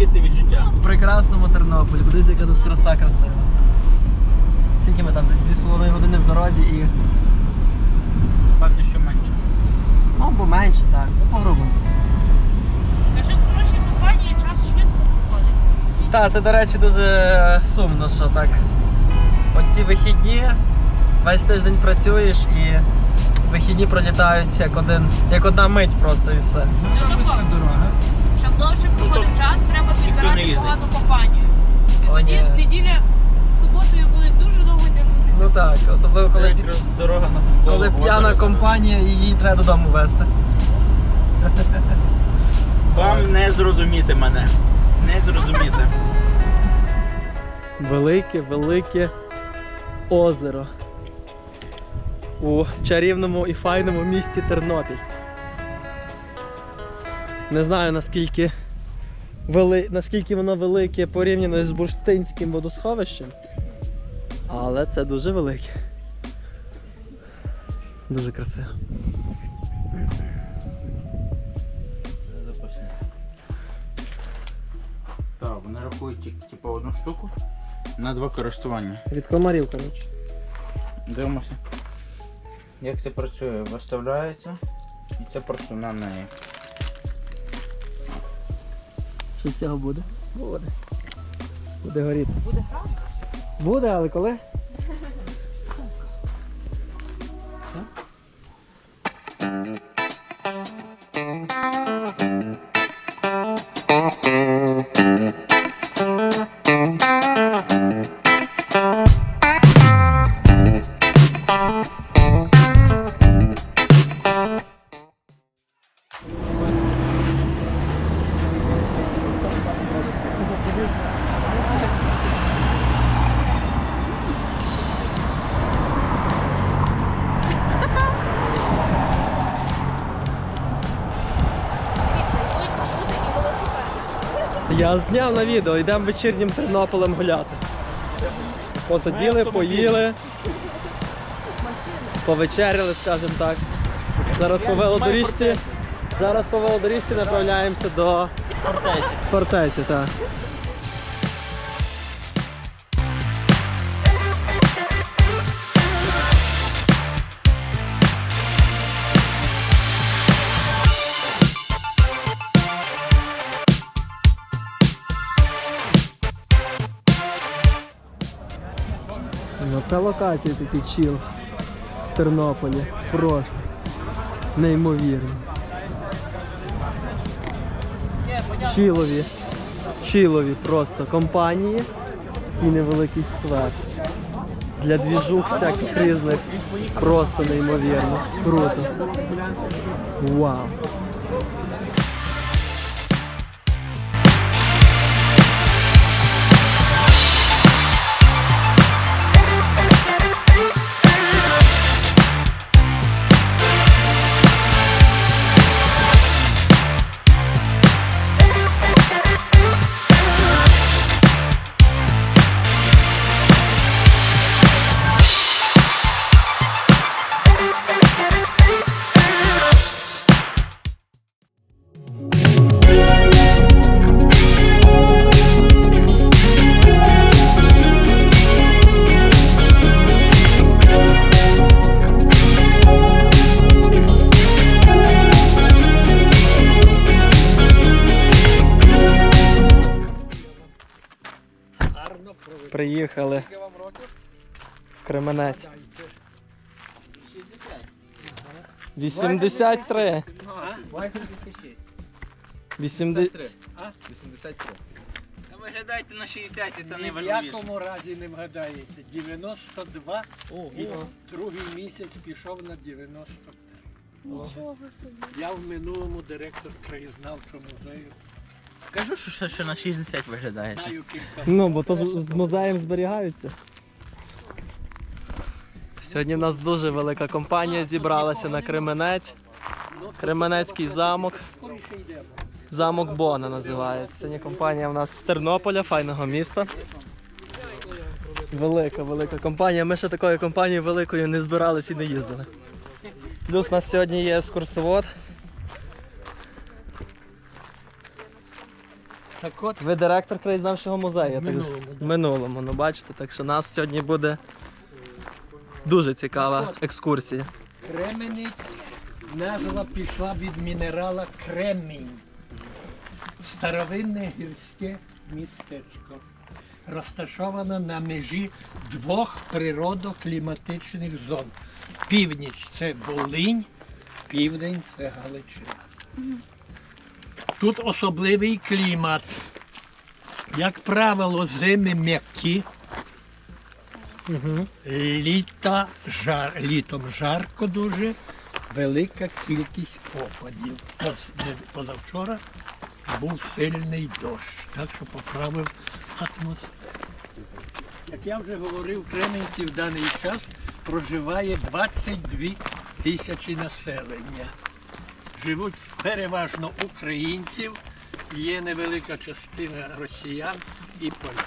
їдете від життя? У прекрасному Тернополі. Подивіться, яка тут краса красива. Скільки ми там десь 2,5 години в дорозі і. Певно, що менше. Ну, або менше, так. Ну, по-грубому. Кажи, в хорошій компанії час швидко проходить. Так, це, до речі, дуже сумно, що так. От ці вихідні, весь тиждень працюєш і вихідні пролітають як один, як одна мить просто і все. Ну, тако, щоб довше проходив час, треба підбирати погану компанію. О, тоді ні. неділя з суботою буде дуже довго тягнутися. Ну так, особливо Це коли, якраз дорога на коли п'яна компанія і її треба додому везти. Вам не зрозуміти мене. Не зрозуміти. Велике, велике озеро у чарівному і файному місті Тернопіль. Не знаю наскільки, вели... наскільки воно велике порівняно з бурштинським водосховищем, але це дуже велике. Дуже красиво. Так, вони рахують типу, одну штуку на два користування. Від комарів, коротше. Дивимося. Як це працює? Виставляється і це просто на неї. Що з цього буде? Буде. Буде горіти. Буде грати? Буде, але коли? Я зняв на відео, йдемо вечірнім Тернополем гуляти. Посиділи, поїли, повечеряли, скажімо так. Зараз по велодоріжці. Зараз по велодоріжці направляємося до Фортеці. фортеці, так. Це локації такі чіл в Тернополі. Просто неймовірно. Чілові. Чілові просто компанії. Такий невеликий сквер. Для двіжух всяких різних. Просто неймовірно. Круто. Вау. Приїхали в Кременець. 83. 80. Виглядайте на 60 і це Ні в якому разі не вгадаєте. 92 і другий місяць пішов на 93. Нічого собі. Я в минулому директор краєзнавчого музею. Кажу, що ще, ще на 60 виглядаєте. Знаю кілька. Ну, бо то з, з музеєм зберігаються. Сьогодні в нас дуже велика компанія зібралася на Кременець. Кременецький замок. Замок Бона називається. Сьогодні компанія в нас з Тернополя, файного міста. Велика, велика компанія. Ми ще такою компанією великою не збирались і не їздили. Плюс у нас сьогодні є екскурсовод. Так от, Ви директор краєзнавчого музею. я так- Минулому, да. Минулому, ну бачите, так що нас сьогодні буде дуже цікава екскурсія. Кременець, назва пішла від мінерала кремінь. Старовинне гірське містечко. Розташовано на межі двох природокліматичних зон. Північ це Волинь, південь це Галичина. Тут особливий клімат. Як правило, зими м'які, Угу. Літа жар, літом жарко дуже, велика кількість опадів. Позавчора був сильний дощ, так що поправив атмосферу. Як я вже говорив, Кременці в даний час проживає 22 тисячі населення. Живуть переважно українців, є невелика частина росіян і поляків.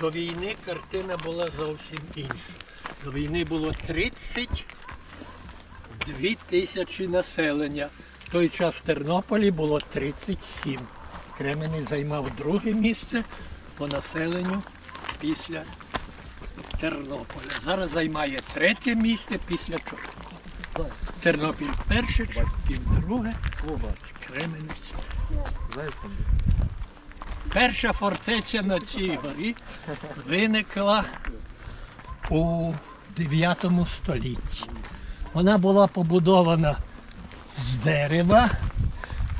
До війни картина була зовсім інша. До війни було 32 тисячі населення. В той час в Тернополі було 37. Кременець займав друге місце по населенню після Тернополя. Зараз займає третє місце після Чорткова. Тернопіль перше, Чортків друге, Кременець. Перша фортеця на цій горі виникла у 9 столітті. Вона була побудована з дерева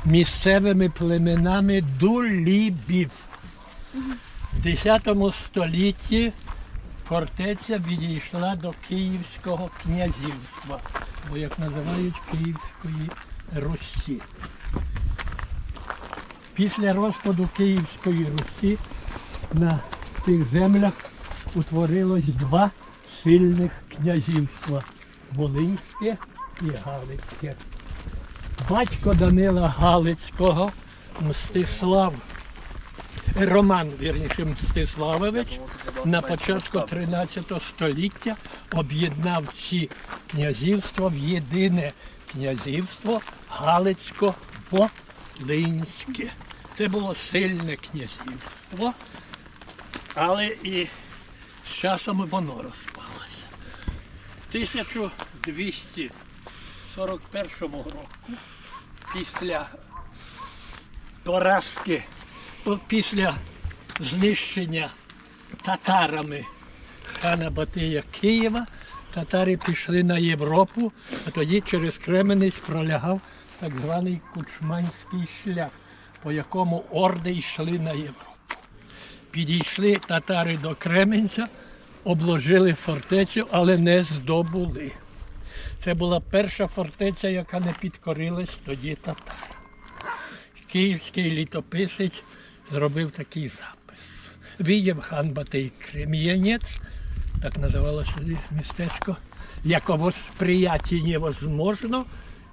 місцевими племенами дулібів. В 10 столітті фортеця відійшла до Київського князівства, або як називають Київської Русі. Після розпаду Київської Русі на тих землях утворилось два сильних князівства Волинське і Галицьке. Батько Данила Галицького Мстислав, Роман, вірніше, Мстиславович, на початку 13 століття об'єднав ці князівства в єдине князівство Галицько-Волинське. Це було сильне князівство, але і з часом воно розпалося. В 1241 року, після поразки, після знищення татарами хана Батия Києва, татари пішли на Європу, а тоді через Кременець пролягав так званий Кучманський шлях, по якому орди йшли на Європу. Підійшли татари до Кременця, обложили фортецю, але не здобули. Це була перша фортеця, яка не підкорилась тоді татарам. Київський літописець зробив такий запис. Видів хан Батий Крем'янець, так називалося містечко, як восприятие невозможно,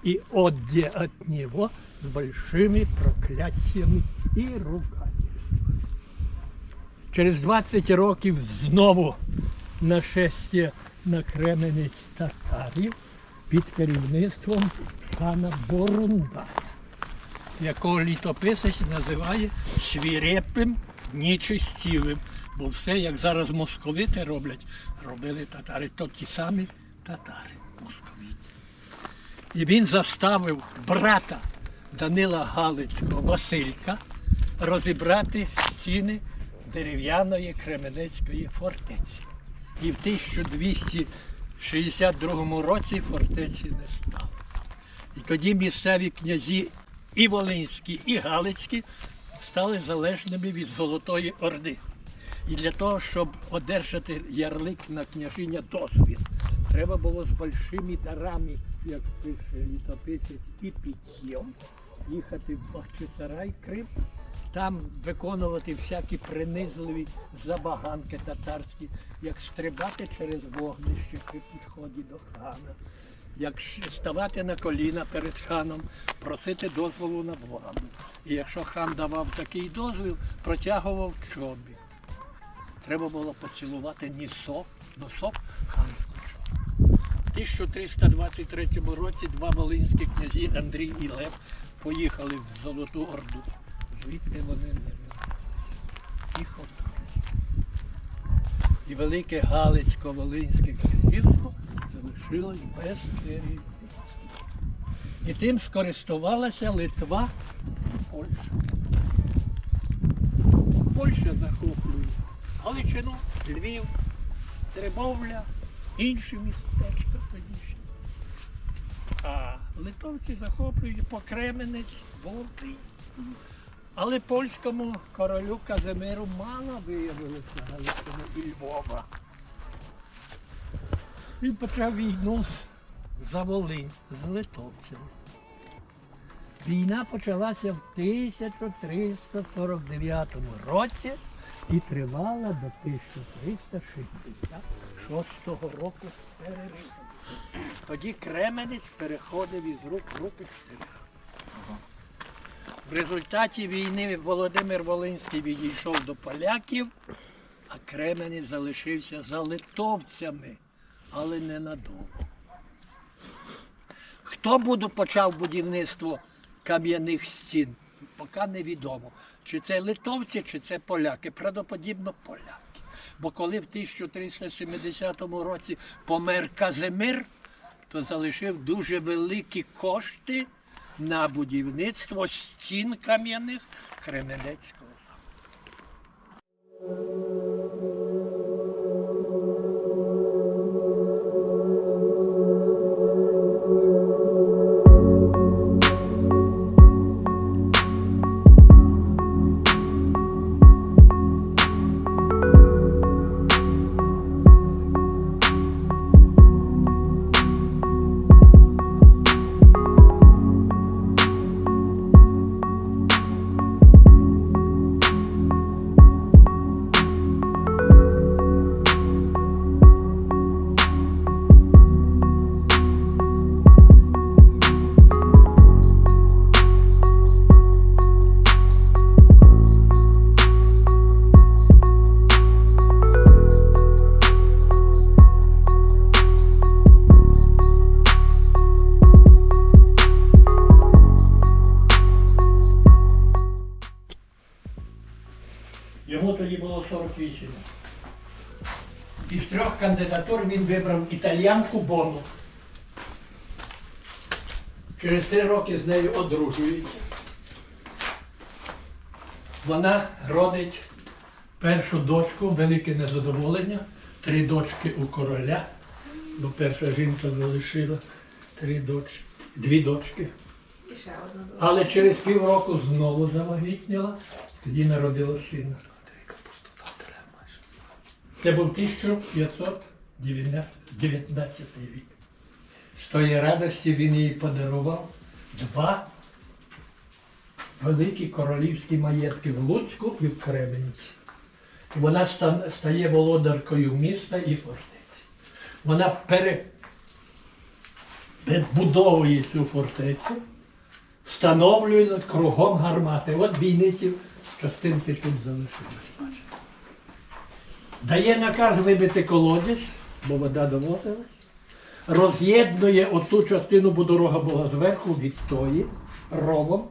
и отде от него с большими проклятиями і ругательствами. Через 20 років знову нашестя на Кременець татарів під керівництвом хана Борундаря, якого літописець називає свірепим нечистівим. Бо все, як зараз московити роблять, робили татари, то ті самі татари московіти. І він заставив брата Данила Галицького Василька розібрати стіни дерев'яної Кременецької фортеці. І в 1262 році фортеці не стало. І тоді місцеві князі і Волинські, і Галицькі стали залежними від Золотої Орди. І для того, щоб одержати ярлик на княжіння дозвіл, треба було з большими дарами, як пише літописець, і питьєм, їхати в Бахчисарай, Крим, там виконувати всякі принизливі забаганки татарські, як стрибати через вогнище при підході до хана, як ставати на коліна перед ханом, просити дозволу на владу. І якщо хан давав такий дозвіл, протягував чобі. Треба було поцілувати нісок, носок ханську чобі. В 1323 році два волинські князі Андрій і Лев поїхали в Золоту Орду звідти вони не. Їх. І велике Галицько-Волинське князівство залишилось без керівництва. І тим скористувалася Литва і Польща. Польща захоплює Галичину, Львів, Теребовля, інші містечка тодішні. А литовці захоплюють Покременець, Волти. Але польському королю Казимиру мало виявилося Галичини і Львова. Він почав війну за Волинь з литовцями. Війна почалася в 1349 році і тривала до 1366 року з переривом. Тоді Кременець переходив із рук в руки чотирьох. В результаті війни Володимир Волинський відійшов до поляків, а Кременець залишився за литовцями, але ненадовго. Хто буде почав будівництво кам'яних стін, поки невідомо. Чи це литовці, чи це поляки. Правдоподібно поляки. Бо коли в 1370 році помер Казимир, то залишив дуже великі кошти на будівництво стін кам'яних Кременецького. 48. Із трьох кандидатур він вибрав італіянку Бону. Через три роки з нею одружується. Вона родить першу дочку, велике незадоволення, три дочки у короля, бо перша жінка залишила три дочки, дві дочки. Але через півроку знову завагітніла, тоді народила сина. Це був 1519 рік. З тої радості він їй подарував два великі королівські маєтки в Луцьку і в Кременці. Вона стає володаркою міста і фортеці. Вона перебудовує цю фортецю, встановлює кругом гармати. От бійниці частинки тут залишились. Дає наказ вибити колодязь, бо вода доводилась. Роз'єднує оту частину, бо дорога була зверху від тої ровом.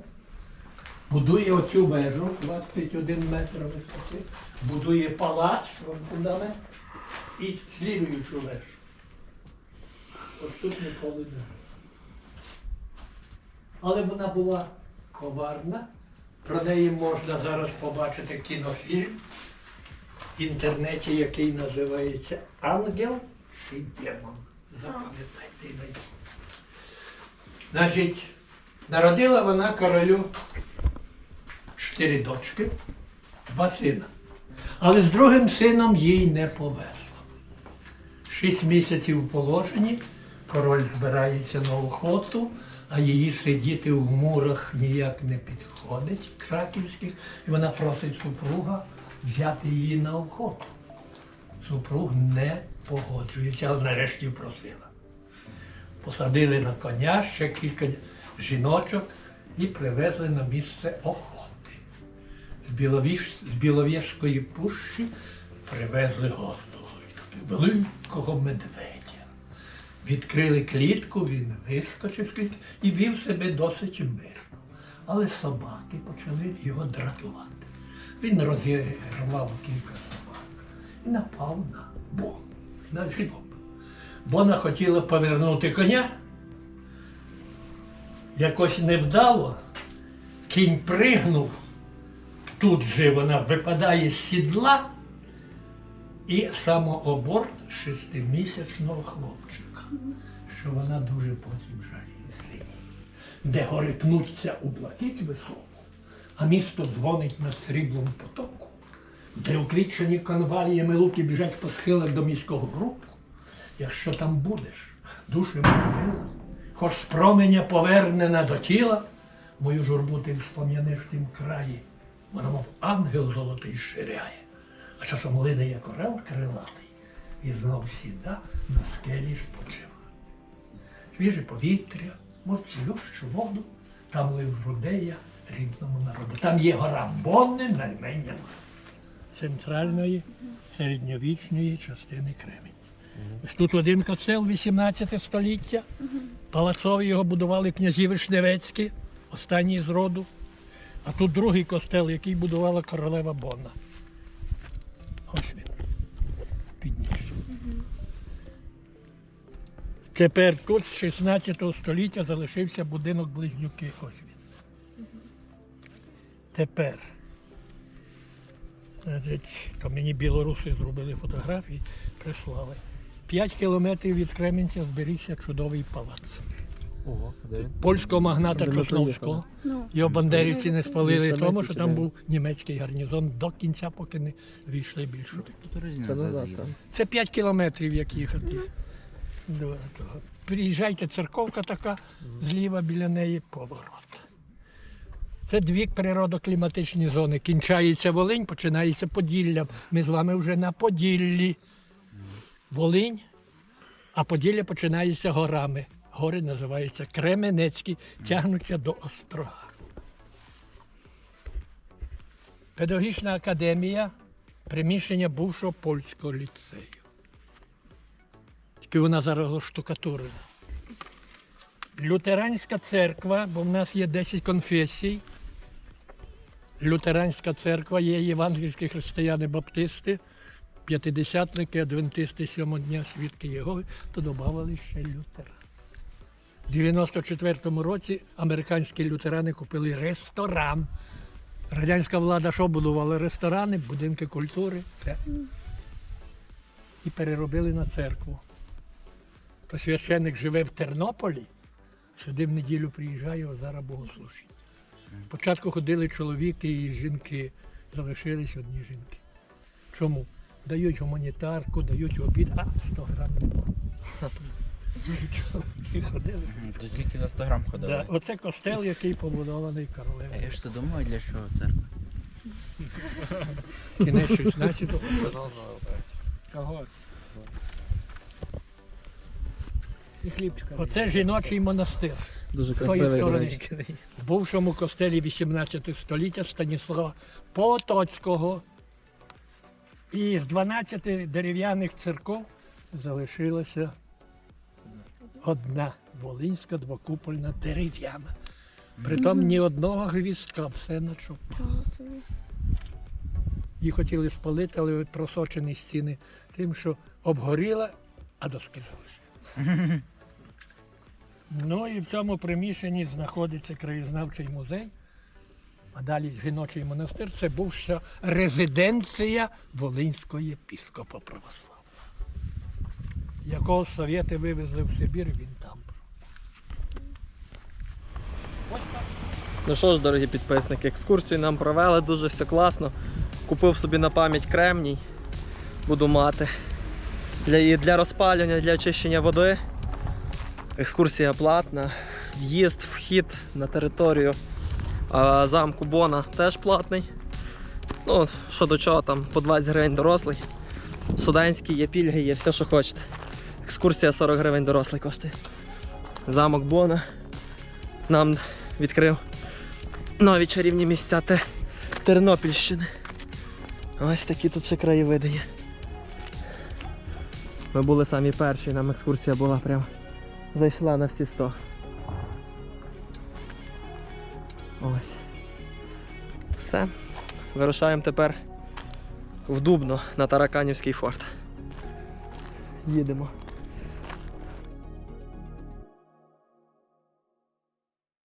Будує оцю вежу 21 метр висоти, будує палац фундамент і слідуючу вежу. Ось тут ніколи не. Але вона була коварна. Про неї можна зараз побачити кінофільм в інтернеті, який називається Ангел чи Демон. Запам'ятайте і. Значить, народила вона королю чотири дочки, два сина. Але з другим сином їй не повезло. Шість місяців в положенні, король збирається на охоту, а її сидіти в мурах ніяк не підходить краківських, і вона просить супруга взяти її на охоту. Супруг не погоджується, але нарешті просила. Посадили на коня ще кілька жіночок і привезли на місце охоти. З, Біловіж... з Біловєжської пущі привезли гордого, великого медведя. Відкрили клітку, він вискочив з клітки і вів себе досить мирно. Але собаки почали його дратувати. Він розірвав кілька собак і напав на Бон, на жінок. Бона хотіла повернути коня. Якось невдало, кінь пригнув, тут же вона випадає з сідла і самооборт шестимісячного хлопчика, що вона дуже потім жаліє. Де гори тнуться у блакить високу, а місто дзвонить на сріблому потоку, де уквітчені конваліями луки біжать по схилах до міського групу. Якщо там будеш, душу мила, хоч з променя повернена до тіла, мою журбу ти вспом'янеш в тім краї, вона мов ангел золотий ширяє, а часом лине як орел крилатий, і знов сіда на скелі спочива. Свіже повітря, мов цілющу воду, там лив жудея рідному народу. Там є гора Бонни, наймення центральної середньовічної частини Кремінь. Ось Тут один костел 18 століття. Палацовий його будували князі Вишневецькі, останній з роду. А тут другий костел, який будувала королева Бонна. Ось він. Підніше. Тепер тут з 16 століття залишився будинок близнюки. Ось. Тепер. То мені білоруси зробили фотографії, прислали. П'ять кілометрів від Кременця зберігся чудовий палац. Ого, де? Польського магната Чосновського. Ну, Його бандерівці не спалили, тому що там був німецький гарнізон до кінця, поки не війшли більше. Це назад. Це 5 кілометрів, як їхати. Приїжджайте, церковка така, зліва біля неї поворот. Це дві природокліматичні зони. Кінчається Волинь, починається Поділля. Ми з вами вже на Поділлі. Волинь, а Поділля починається горами. Гори називаються Кременецькі, тягнуться до острога. Педагогічна академія приміщення бувшого польського ліцею. Тільки вона зараз штукатурена. Лютеранська церква, бо в нас є 10 конфесій. Лютеранська церква є євангельські християни баптисти, п'ятидесятники, адвентисти сьомого дня, свідки Єгови, то додавали ще лютеран. У 94-му році американські лютерани купили ресторан. Радянська влада що будувала? Ресторани, будинки культури. Це. І переробили на церкву. То священник живе в Тернополі, сюди в неділю приїжджає, а зараз богослужіння. Спочатку ходили чоловіки і жінки, залишились одні жінки. Чому? Дають гуманітарку, дають обід, а 100 грам не було. Чоловіки ходили. То тільки за 100 грам ходили. Да, оце костел, який побудований королевою. Я ж то думаю, для чого церква. Кінець 16-го. Кого? і хлібчика. Оце жіночий монастир. Дуже красивий. до В бувшому костелі 18 століття Станіслава Потоцького. І з 12 дерев'яних церков залишилася одна волинська двокупольна дерев'яна. Притом ні одного гвіздка, все на чому. Її хотіли спалити, але просочені стіни тим, що обгоріла, а доски залишили. Ну і в цьому приміщенні знаходиться краєзнавчий музей, а далі жіночий монастир. Це бувша резиденція Волинського єпіскопа православного, якого совєти вивезли в Сибір, він там. Ось так. Ну що ж, дорогі підписники, екскурсію нам провели, дуже все класно. Купив собі на пам'ять кремній, буду мати. Для, для розпалювання, для очищення води. Екскурсія платна. В'їзд, вхід на територію замку Бона теж платний. Ну, що до чого, там по 20 гривень дорослий. Студентський, є пільги, є все, що хочете. Екскурсія 40 гривень дорослий коштує. Замок Бона нам відкрив нові чарівні місця Те- Тернопільщини. Ось такі тут ще краєвиди є. Ми були самі перші, нам екскурсія була прям зайшла на всі 100. Ось. Все. Вирушаємо тепер в Дубно на Тараканівський форт. Їдемо.